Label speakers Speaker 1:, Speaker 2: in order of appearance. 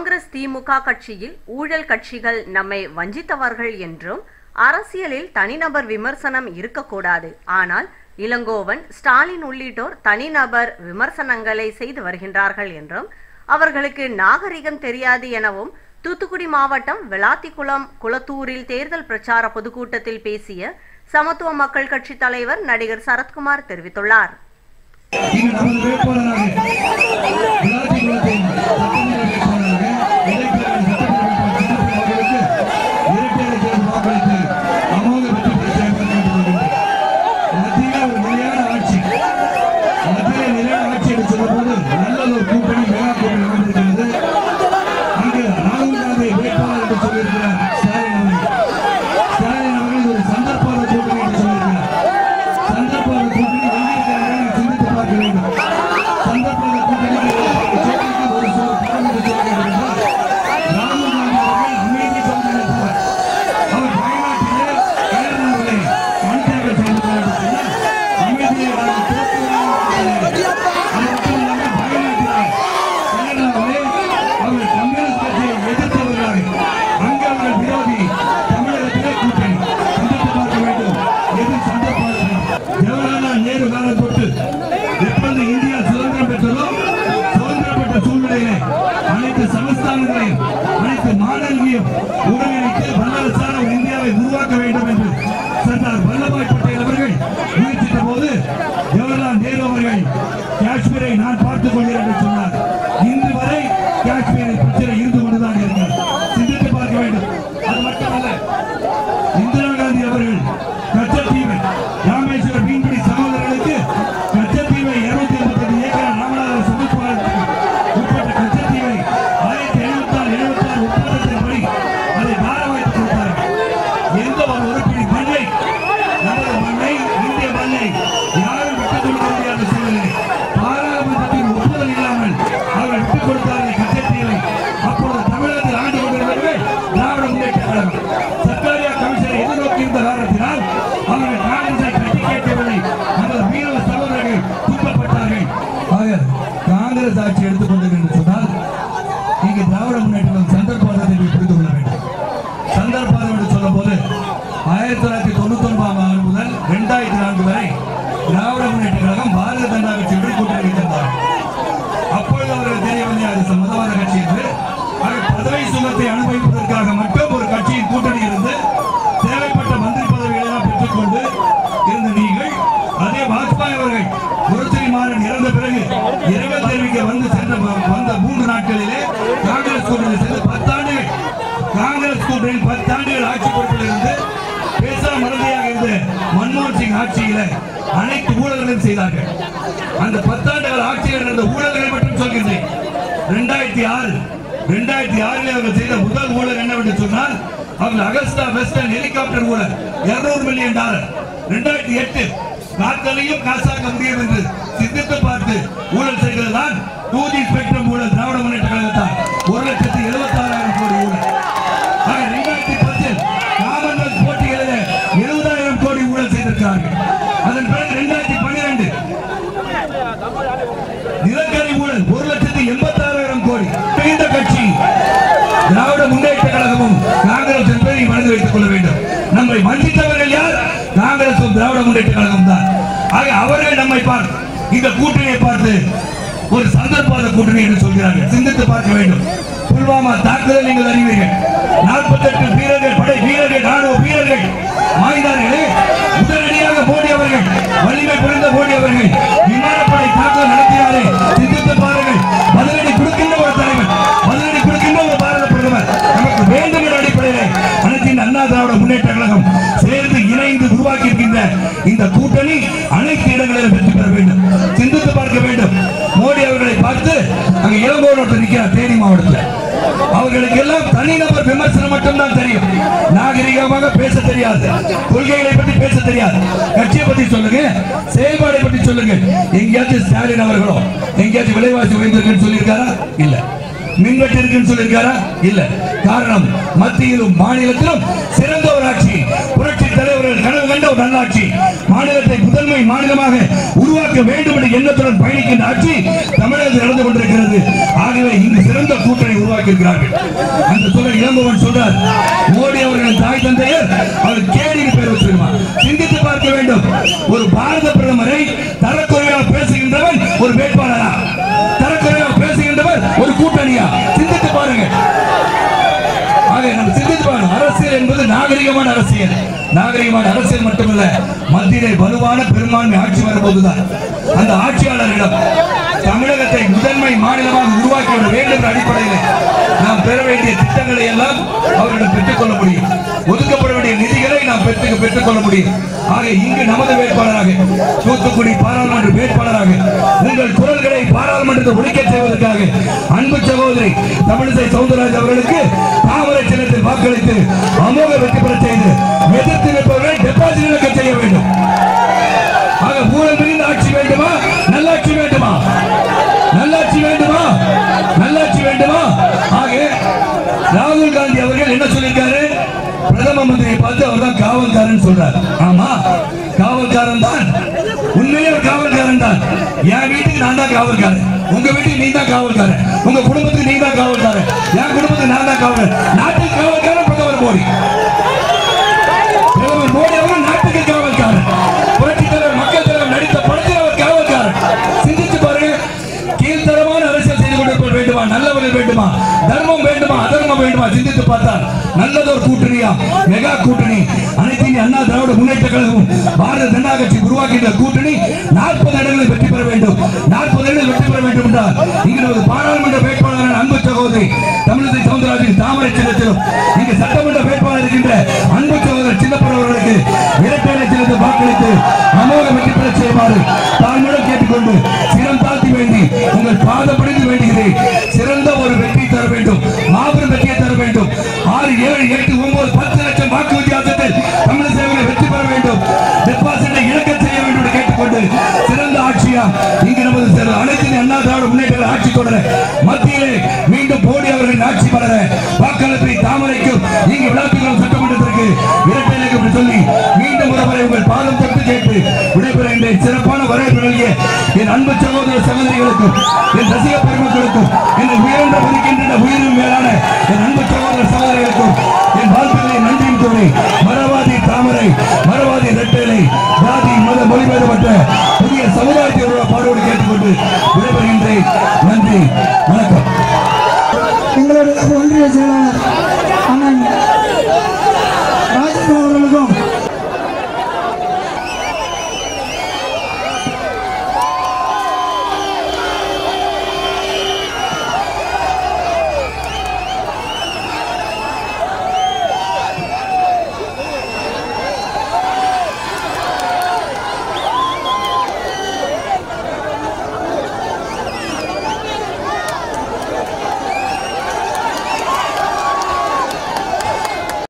Speaker 1: காங்கிரஸ் திமுக கட்சியில் ஊழல் கட்சிகள் நம்மை வஞ்சித்தவர்கள் என்றும் அரசியலில் தனிநபர் விமர்சனம் இருக்கக்கூடாது. ஆனால் இளங்கோவன் ஸ்டாலின் உள்ளிட்டோர் தனிநபர் விமர்சனங்களை செய்து வருகின்றார்கள் என்றும் அவர்களுக்கு நாகரிகம் தெரியாது எனவும் தூத்துக்குடி மாவட்டம் விளாத்திக்குளம் குளத்தூரில் தேர்தல் பிரச்சார பொதுக்கூட்டத்தில் பேசிய சமத்துவ மக்கள் கட்சி தலைவர் நடிகர் சரத்குமார் தெரிவித்துள்ளார்.
Speaker 2: இங்கு நமது வேட்பாளராக விளாத்திக்குளத்தின் காஷ்மீரை நான் பார்த்துக் கொள்கிறேன் என்று சொன்னார். ஆட்சி எடுத்துக்கொண்டது என்று சொன்னால் இங்கு கூட்டணி ஆட்சி பொறுப்பில் இருந்து பேசா இருந்த மன்மோகன் சிங் ஆட்சியில அனைத்து ஊழல்களையும் செய்தார்கள். அந்த பத்தாண்டுகள் ஆட்சியில் நடந்த ஊழல்களை மட்டும் சொல்கின்றேன். ரெண்டாயிரத்தி ஆறு ரெண்டாயிரத்தி ஆறில் அவர்கள் செய்த முதல் ஊழல் என்னவென்று சொன்னால் அவர்கள் அகஸ்டா வெஸ்டர்ன் ஹெலிகாப்டர் ஊழல் 200 மில்லியன் டாலர். ரெண்டாயிரத்தி எட்டு காத்தலையும் காசாக்க முடியும் என்று சிந்தித்து பார்த்து ஊழல் செய்ததுதான் டூ ஜி ஸ்பெக்ட்ரம் ஊழல் திராவிட முன்னேற்ற கழகத்தால் ஒரு லட்சத்தி எழுபத்தி ஆறாயிரம் முன்னேற்ற கழகம் தான் ஆக அவர்கள் நம்மை பார்த்து இந்த கூட்டணியை பார்த்து ஒரு சந்தர்ப்பாத கூட்டணி என்று சொல்கிறார்கள். சிந்தித்து பார்க்க வேண்டும். புல்வாமா தாக்குதல் நீங்கள் அறிவீர்கள். நாற்பத்தெட்டு வீரர்கள் படை வீரர்கள் உருவாக்கி இருக்கின்ற இந்த கூட்டணி அனைத்து இடங்களிலும் வெற்றி பெற வேண்டும். சிந்தித்து பார்க்க வேண்டும். மோடி அவர்களை பார்த்து அங்க இளங்கோடு நிற்கிறார் தேனி மாவட்டத்தில். அவர்களுக்கு எல்லாம் தனிநபர் விமர்சனம் மட்டும்தான் தெரியும். நாகரிகமாக பேச தெரியாது. கொள்கைகளை பற்றி பேச தெரியாது. கட்சியை பற்றி சொல்லுங்க செயல்பாடை பற்றி சொல்லுங்க. எங்கேயாச்சும் ஸ்டாலின் அவர்களோ எங்கேயாச்சும் விலைவாசி உயர்ந்திருக்குன்னு சொல்லியிருக்காரா? இல்ல. மின்வெட்டு இருக்குன்னு சொல்லியிருக்காரா? இல்ல. காரணம் மத்தியிலும் மாநிலத்திலும் சிறந்த ஒரு ஆட்சி. கண்ட ஒரு நல்லாட்சி. மாநிலத்தை முதன்மை மாநிலமாக உருவாக்க வேண்டும் என்ற எண்ணத்துடன் பயணிக்கின்ற ஆட்சி தமிழகத்தில் நடந்து கொண்டிருக்கிறது. ஆகவே இங்கு சிறந்த கூட்டணி உருவாக்கி இருக்கிறார்கள் அந்த சொல்ல இளம்பவன் சொல்றார் மோடி அவர்களின் தாய் தந்தையர் அவர் கேடியில் பெயர் வச்சிருக்கார் சிந்தித்து பார்க்க வேண்டும். ஒரு பாரத பிரதமரை தரக்குறையாக பேசுகின்றவன் ஒரு வேட்பாளரா? தரக்குறையாக பேசுகின்றவர் ஒரு கூட்டணியா? சிந்தித்து பாருங்க ஆகவே நம்ம சிந்தித்து பாருங்க அரசியல் என்பது நாகரிகமான அரசியல். நாகரிகமான அரசியல் மட்டுமல்ல மத்தியிலே வலுவான பெரும்பான்மை ஆட்சி வரும்போதுதான் அந்த ஆட்சியாளர்களிடம் தமிழகத்தை முதன்மை மாநிலமாக உருவாக்கி விட வேண்டும் என்ற அடிப்படையில் நாம் பெற வேண்டிய திட்டங்களை எல்லாம் அவர்களிடம் பெற்றுக்கொள்ள முடியும். ஒதுக்கப்பட வேண்டிய நிதிகளை நாம் பெற்று பெற்றுக்கொள்ள முடியும். ஆக இங்கு நமது வேட்பாளராக தூத்துக்குடி பாராளுமன்ற வேட்பாளர் பாராளுமன்றத்தில் ஒழிக்க செய்வதற்காக அன்பு சகோதரி தமிழிசை சவுந்தரராஜ் அவர்களுக்கு தாமரை சின்னத்தில் வாக்களித்து அமோக வெற்றி பெற செய்து எதிர்த்து நிற்பவர்களை டெபாசிட் இழக்க செய்ய வேண்டும். ஆக ஊழல் மிகுந்த ஆட்சி வேண்டுமா? நல்லாட்சி வேண்டுமா? நல்லாட்சி வேண்டுமா? நல்லாட்சி வேண்டுமா? ஆக ராகுல் காந்தி அவர்கள் என்ன சொல்லியிருக்காரு? பிரதம மந்திரியை பார்த்து அவர் தான் காவல்காரன் சொல்றார். ஆமா காவல்காரன் தான். உண்மையிலே காவல்காரன் தான். என் வீட்டுக்கு நான் தான் காவல்காரன். உங்க வீட்டுக்கு நீ தான் காவல்காரன். உங்க குடும்பத்துக்கு நீ தான் காவல்காரன். என் குடும்பத்துக்கு நான் தான் காவல் நாட்டுக்கு காவல்காரன் பிரதமர் மோடி. பிரதமர் மோடி கீழ்த்தரமான அரசியல் செய்து கொண்டிருப்பவர் வேண்டுமா? நல்லவர்கள் வேண்டுமா? தர்மம் வேண்டுமா? அதர்மம் வேண்டுமா? சிந்தித்து பார்த்தால் நல்லதொரு கூட்டணியா? மெகா கூட்டணி. அனைத்து அண்ணா திராவிட முன்னேற்ற கழகம் பாரத ஜனதா கட்சி உருவாக்கின்ற கூட்டணி நாற்பது இடங்களில் வெற்றி பெற வேண்டும். நாற்பது இடங்களில் வெற்றி பெற வேண்டும் என்றால் இங்கு நமது பாராளுமன்ற வேட்பாளரான அன்பு சகோதரி தம்பி தாமரைக்கும் நீங்க விளாத்திகளும் சட்டமன்றத்திற்கு இரட்டைகளுக்கு என்று சொல்லி மீண்டும் ஒருவரை உங்கள் பாதம் தொட்டு கேட்டு விடைபெறுகின்ற சிறப்பான வரவேற்பு நல்கிய என் அன்பு சகோதர சகோதரிகளுக்கும் என் ரசிக பெருமக்களுக்கும் என்னை உயர்ந்த மதிக்கின்ற உயிரின் மேலான என் அன்பு சகோதர சகோதரிகளுக்கும் என் வாழ்க்கையை நன்றியும் கூறி மரவாதி தாமரை மரவாதி இரட்டைகளை ஜாதி மத மொழிபெயர்பற்ற